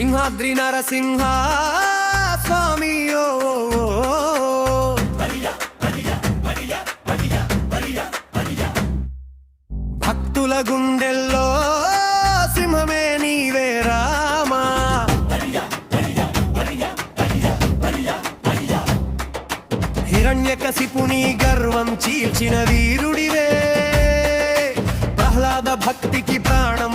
సింహాద్రి నరసింహ స్వామి భక్తుల గుండెల్లో సింహమే నీవే రామా. హిరణ్యకశిపుని గర్వం చీల్చిన వీరుడివే. ప్రహ్లాద భక్తికి ప్రాణం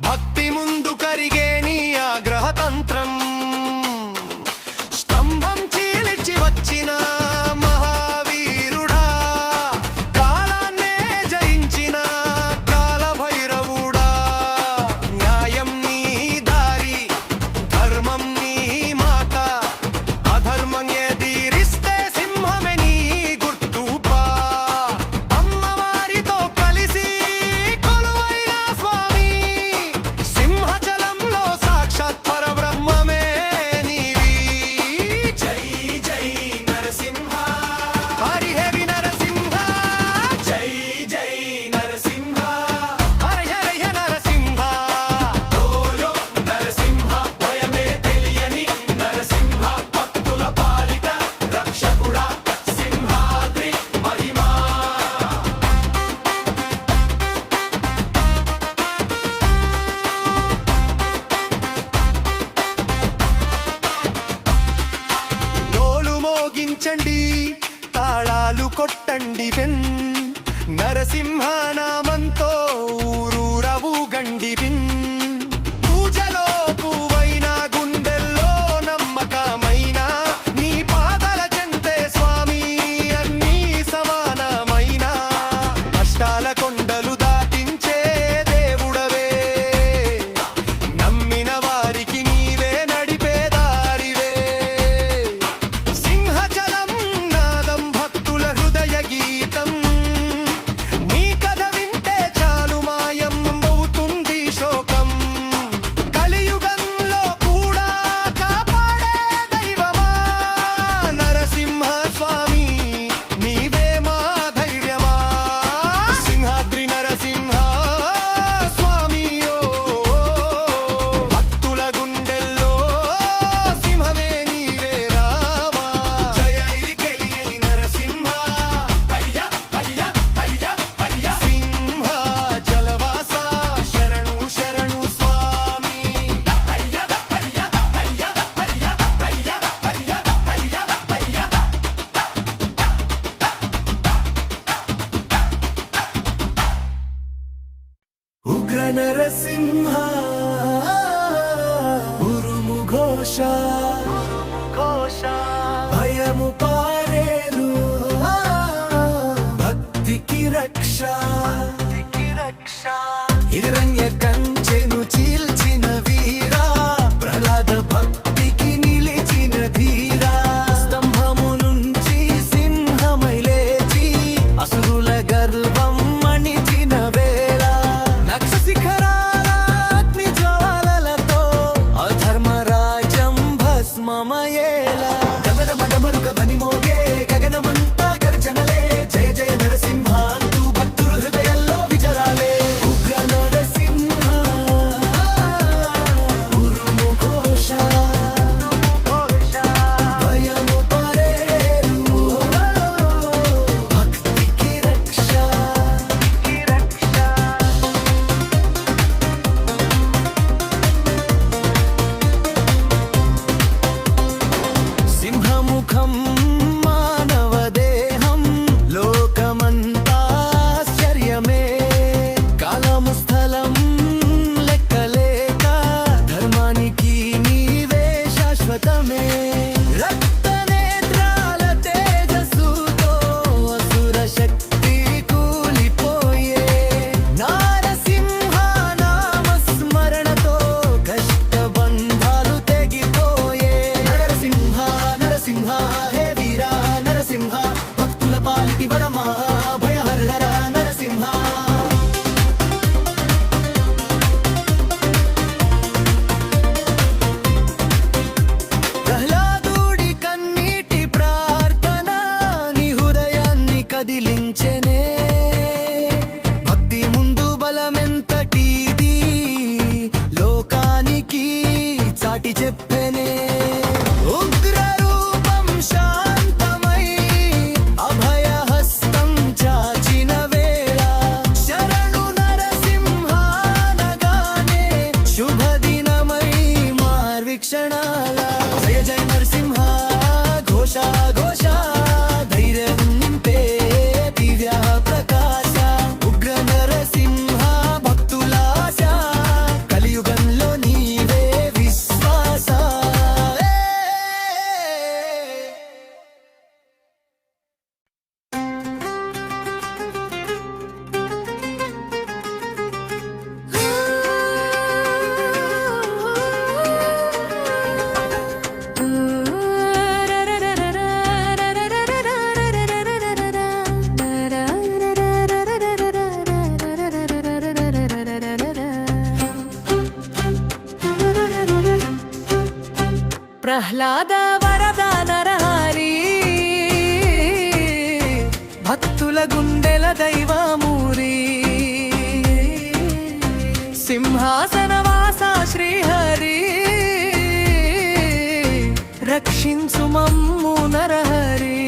भक्त మోగించండి తాళాలు కొట్టండి వెన్. నరసింహనామంతో ఊరూరవు గండి విన్ నరసింహ ఉరుము ఘోషా సింహాసనవాస శ్రీహరి రక్షించు మమ్ము నరహరి.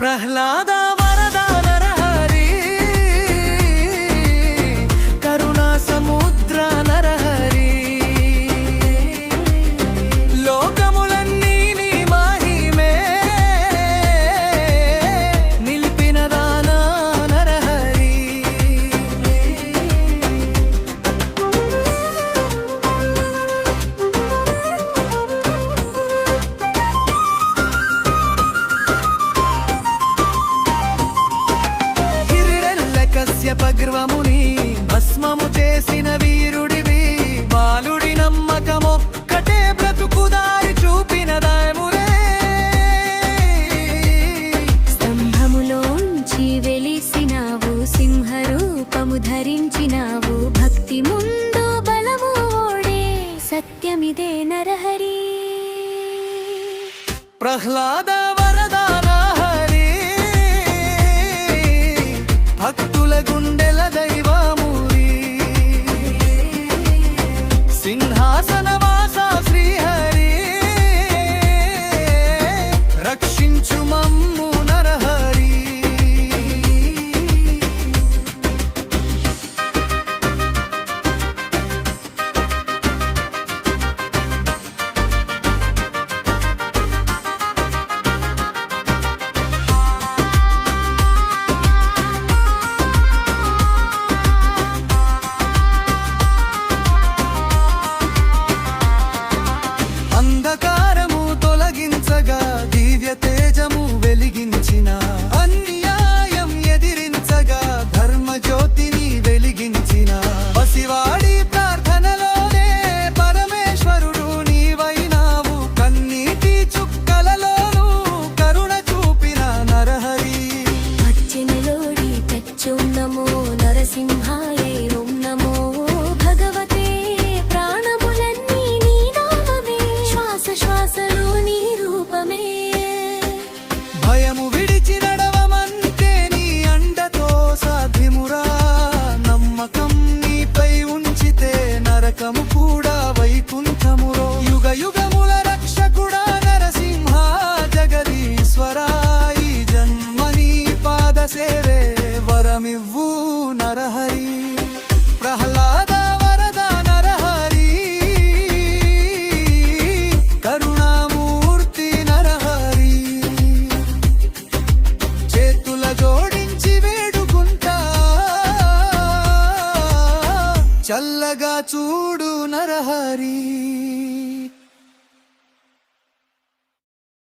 ప్రహ్లాద పగ్రవముని భస్మము చేసిన వీరుడివి. బాలుడి నమ్మకమొక్కటే బ్రతుకుదారి చూపిన దాయములే స్తంభములోంచి వెలిసినావు సింహరూపము ధరించినావు. భక్తి ముందు బలము సత్యమిదే నరహరి. ప్రహ్లాదా గుండె